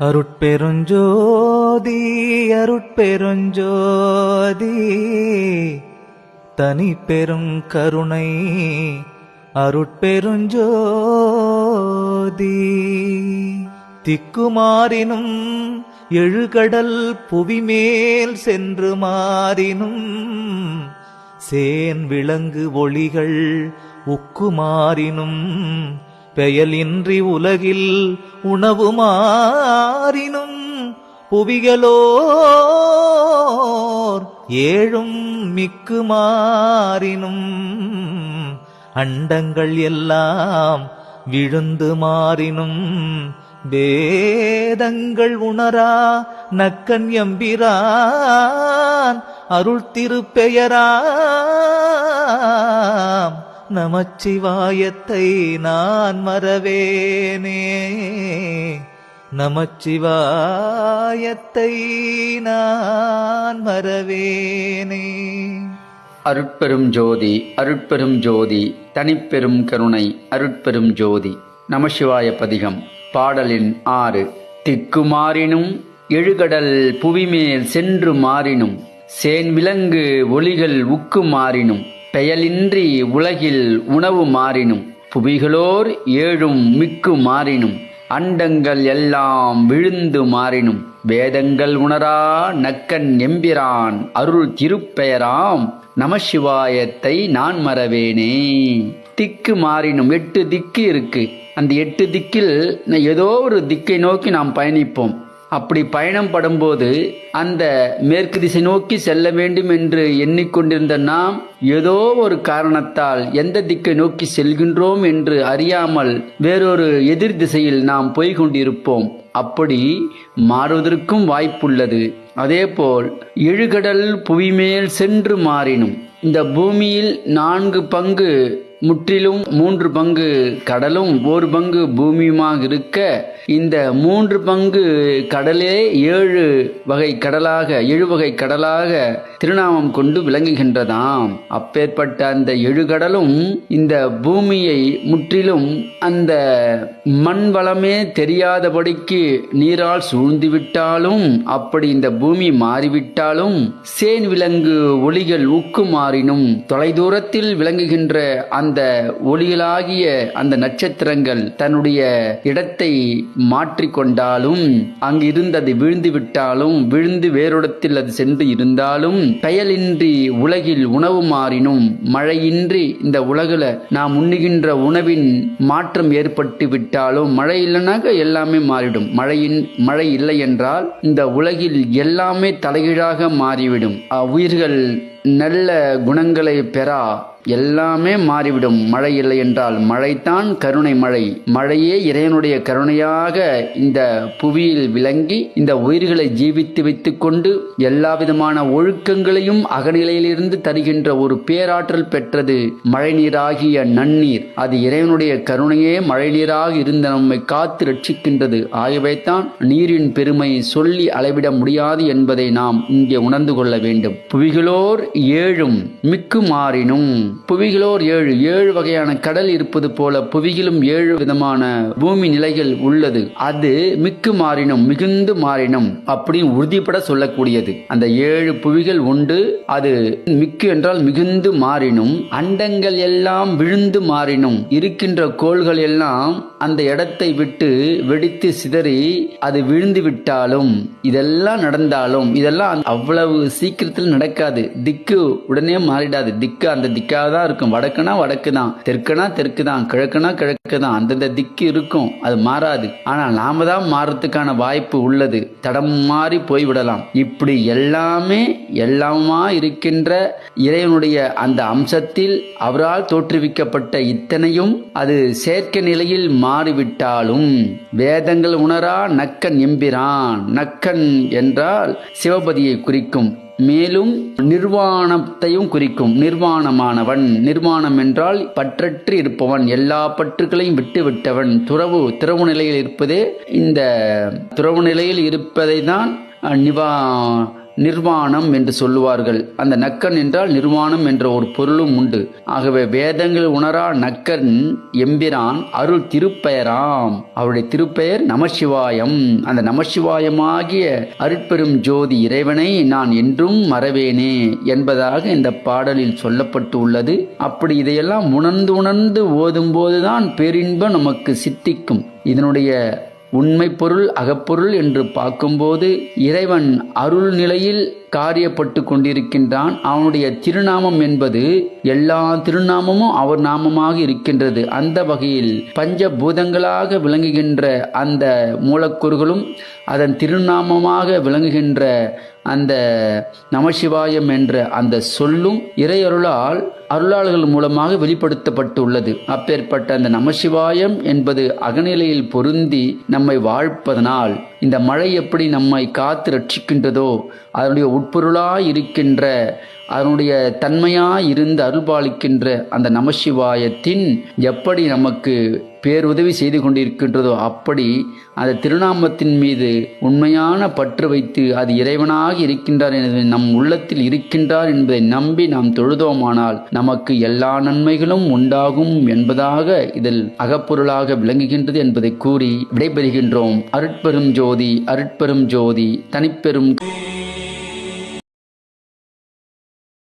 அருட்பெருஞ்சோதி அருட்பெருஞ்சோதி தனி பெரும் கருணை அருட்பெருஞ்சோதி. திக்குமாறினும் எழுகடல் புவிமேல் சென்று மாறினும் சேன் விலங்கு ஒளிகள் உக்குமாறினும் பெயலின்றி உலகில் உணவு மாறினும் புவிகளோர் ஏழும் மிக்கு மாறினும் அண்டங்கள் எல்லாம் விழுந்து மாறினும் வேதங்கள் உணரா நக்கன் எம்பிரான் அருள் திருப்பெயராம் நமச்சிவாயத்தை நான் மறவேனே. நமச்சிவாயத்தை நான் மறவேனே. அருட்பெரும் ஜோதி அருட்பெரும் ஜோதி தனிப்பெரும் கருணை அருட்பெரும் ஜோதி. நமசிவாய பதிகம் பாடலின் ஆறு. திக்கு மாறினும் எழுகடல் புவிமேல் சென்று மாறினும் சேன் விலங்கு ஒளிகள் உக்கு மாறினும் செயலின்றி உலகில் உணவு மாறினும் புவிகளோர் ஏழும் மிக்கு மாறினும் அண்டங்கள் எல்லாம் விழுந்து மாறினும் வேதங்கள் உணரா நக்கன் எம்பிரான் அருள் திருப்பெயராம் நமசிவாயத்தை நான் மறவேனே. திக்கு மாறினும் எட்டு திக்கு இருக்கு. அந்த எட்டு திக்கில் ஏதோ ஒரு திக்கை நோக்கி நாம் பயணிப்போம். அப்படி பயணம் படும்போது அந்த மேற்கு திசை நோக்கி செல்ல வேண்டும் என்று எண்ணிக்கொண்டிருந்த நாம் ஏதோ ஒரு காரணத்தால் எந்த திக்கை நோக்கி செல்கின்றோம் என்று அறியாமல் வேறொரு எதிர் திசையில் நாம் போய்கொண்டிருப்போம். அப்படி மாறுவதற்கும் வாய்ப்புள்ளது. அதேபோல் எழுகடல் புவிமேல் சென்று மாறினும். இந்த பூமியில் நான்கு பங்கு முற்றிலும் மூன்று பங்கு கடலும் ஒரு பங்கு பூமியுமாக இருக்க இந்த மூன்று பங்கு கடலே ஏழு வகை கடலாக ஏழு வகை கடலாக திருநாமம் கொண்டு விளங்குகின்றதாம். அப்பேற்பட்ட அந்த ஏழு கடலும் இந்த பூமியை முற்றிலும் அந்த மண் வளமே தெரியாதபடிக்கு நீரால் சூழ்ந்துவிட்டாலும் அப்படி இந்த பூமி மாறிவிட்டாலும் சேன் விலங்கு ஒளிகள் ஊக்கு மாறினும் தொலைதூரத்தில் விளங்குகின்ற அந்த அந்த ஒளிகளாகிய அந்த நட்சத்திரங்கள் தன்னுடைய இடத்தை மாற்றிக்கொண்டாலும் அங்கு இருந்தது விழுந்து விட்டாலும் விழுந்து வேறொடத்தில் அது சென்று இருந்தாலும் பெயலின்றி உலகில் உணவு மாறினும் மழையின்றி இந்த உலகில் நாம் உண்ணுகின்ற உணவின் மாற்றம் ஏற்பட்டு விட்டாலும் மழை இல்லைனாக்க எல்லாமே மாறிடும். மழையின் மழை இல்லை என்றால் இந்த உலகில் எல்லாமே தலைகீழாக மாறிவிடும். அஹ் உயிர்கள் நல்ல குணங்களை பெறா எல்லாமே மாறிவிடும். மழை இல்லை என்றால் மழைதான் கருணை மழை. மழையே இறைவனுடைய கருணையாக இந்த புவியில் விளங்கி இந்த உயிர்களை ஜீவித்து வைத்துக் கொண்டு எல்லா விதமான ஒழுக்கங்களையும் அகநிலையிலிருந்து தருகின்ற ஒரு பேராற்றல் பெற்றது மழை நீராகிய நன்னீர். அது இறைவனுடைய கருணையே மழை நீராக இருந்த நம்மை காத்து ரட்சிக்கின்றது. ஆகவேதான் நீரின் பெருமை சொல்லி அளவிட முடியாது என்பதை நாம் இங்கே உணர்ந்து கொள்ள வேண்டும். புவிகளோர் ஏழும் மிக்கு மாறினும் புவிகளோர் ஏழு ஏழு வகையான கடல் இருப்பது போல புவியிலும் ஏழு விதமான பூமி நிலைகள் உள்ளது. அது மிக்கு மாறினும் மிகுந்து மாறினும் அப்படி உறுதிப்பட சொல்லக்கூடியது. அந்த ஏழு புவிகள் உண்டு. அது மிக்கு என்றால் மிகுந்து மாறினும் அண்டங்கள் எல்லாம் விழுந்து மாறினும் இருக்கின்ற கோள்கள் எல்லாம் அந்த இடத்தை விட்டு வெடித்து சிதறி அது விழுந்து விட்டாலும் இதெல்லாம் நடந்தாலும் இதெல்லாம் அவ்வளவு சீக்கிரத்தில் நடக்காது. திக்கு உடனே மாறிடாது. திக்கு அந்த திக்காக தான் இருக்கும். வடக்குனா வடக்கு தான் தெற்குனா தெற்கு தான் கிழக்குனா கிழக்கு தான் அந்தந்த திக்கு இருக்கும். அது மாறாது. ஆனால் நாம தான் மாறத்துக்கான வாய்ப்பு உள்ளது. தடம் மாறி போய்விடலாம் இப்படி எல்லாமே எல்லாமா இருக்கின்ற இறைவனுடைய அந்த அம்சத்தில் அவரால் தோற்றுவிக்கப்பட்ட இத்தனையும் அது செயற்கை நிலையில் மாறிவிட்டாலும் வேதங்கள் உணரா நக்கன் எம்பிரான். நக்கன் என்றால் சிவபதியை குறிக்கும். மேலும் நிர்வாணத்தையும் குறிக்கும். நிர்வாணமானவன் நிர்வாணம் என்றால் பற்றற்று இருப்பவன் எல்லா பற்றுகளையும் விட்டு விட்டவன் துறவு துறவு நிலையில் இருப்பதே இந்த துறவு நிலையில் இருப்பதை தான் நிவா நிர்வாணம் என்று சொல்லுவார்கள். அந்த நக்கன் என்றால் நிர்வாணம் என்ற ஒரு பொருளும் உண்டு. ஆகவே வேதங்கள் உணரா நக்கன் எம்பிரான் அருள் திருப்பெயராம். அவருடைய திருப்பெயர் நமசிவாயம். அந்த நமசிவாயமாகிய அருட்பெரும் ஜோதி இறைவனை நான் என்றும் மறவேனே என்பதாக இந்த பாடலில் சொல்லப்பட்டு உள்ளது அப்படி இதையெல்லாம் உணர்ந்து உணர்ந்து ஓதும் போதுதான் பேரின்பம் நமக்கு சித்திக்கும். இதனுடைய உண்மை பொருள் அகப்பொருள் என்று பார்க்கும்போது இறைவன் அருள் நிலையில் காரியப்பட்டு கொண்டிருக்கின்றான். அவனுடைய திருநாமம் என்பது எல்லா திருநாமமும் அவர் நாமமாக இருக்கின்றது. அந்த வகையில் பஞ்சபூதங்களாக விளங்குகின்ற அந்த மூலக்கூறுகளும் அதன் திருநாமமாக விளங்குகின்ற அந்த நமசிவாயம் என்ற அந்த சொல்லும் இறையருளால் அருளாளர்கள் மூலமாக வெளிப்படுத்தப்பட்டுள்ளது. அப்பேற்பட்ட அந்த நமசிவாயம் என்பது அகநிலையில் பொருந்தி நம்மை வாழ்ப்பதனால் இந்த மழை எப்படி நம்மை காத்து ரட்சிக்கின்றதோ அதனுடைய உட்பொருளாக இருக்கின்ற அதனுடைய தன்மையாக இருந்து அருள்பாலிக்கின்ற அந்த நமசிவாயத்தின் எப்படி நமக்கு பேருதவி செய்து கொண்டிருக்கின்றதோ அப்படி அந்த திருநாமத்தின் மீது உண்மையான பற்று வைத்து அது இறைவனாக இருக்கின்றார் என்பதை நம் உள்ளத்தில் இருக்கின்றார் என்பதை நம்பி நாம் தொழுதோமானால் நமக்கு எல்லா நன்மைகளும் உண்டாகும் என்பதாக இதில் அகப்பொருளாக விளங்குகின்றது என்பதை கூறி விடைபெறுகின்றோம். அருட்பெரும் ஜோதி அருட்பெரும் ஜோதி தனிப்பெரும்